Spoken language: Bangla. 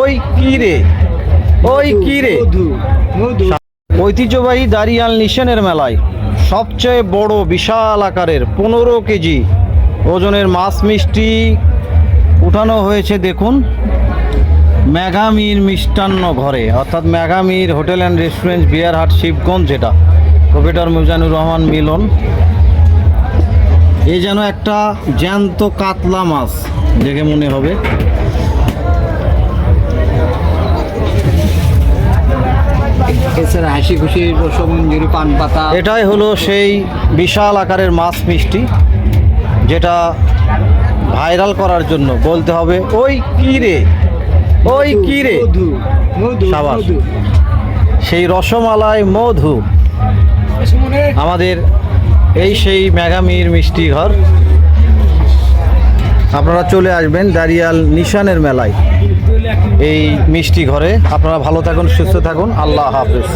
ওই কি রে? ওই কি রে? ঐতিহ্যবাহী দারিয়াল নিশানের মেলায় সবচেয়ে বড় বিশাল আকারের পনেরো কেজি ওজনের মাছ মিষ্টি উঠানো হয়েছে দেখুন। মেঘামির মিষ্টান্ন ঘরে অর্থাৎ Meghamir hotel and restaurant Biyarhat Shibganj যেটা। প্রফেটর মিজানুর রহমান মিলন। এই যেন একটা জ্যান্ত কাতলা মাছ দেখে মনে হবে। এছাড়া হাসি খুশি রসমঞ্জুরি পান পাতা এটাই হলো সেই বিশাল আকারের মাছ মিষ্টি যেটা ভাইরাল করার জন্য বলতে হবে ওই কি রে? ওই কি রে? মধু মধু সাবাস। মধু সেই রসমালাই মধু। আমাদের এই সেই মেঘামির মিষ্টি ঘর। আপনারা চলে আসবেন দারিয়াল নিশানের মেলায়। এই মিষ্টি ঘরে আপনারা ভালো থাকুন সুস্থ থাকুন। আল্লাহ হাফেজ।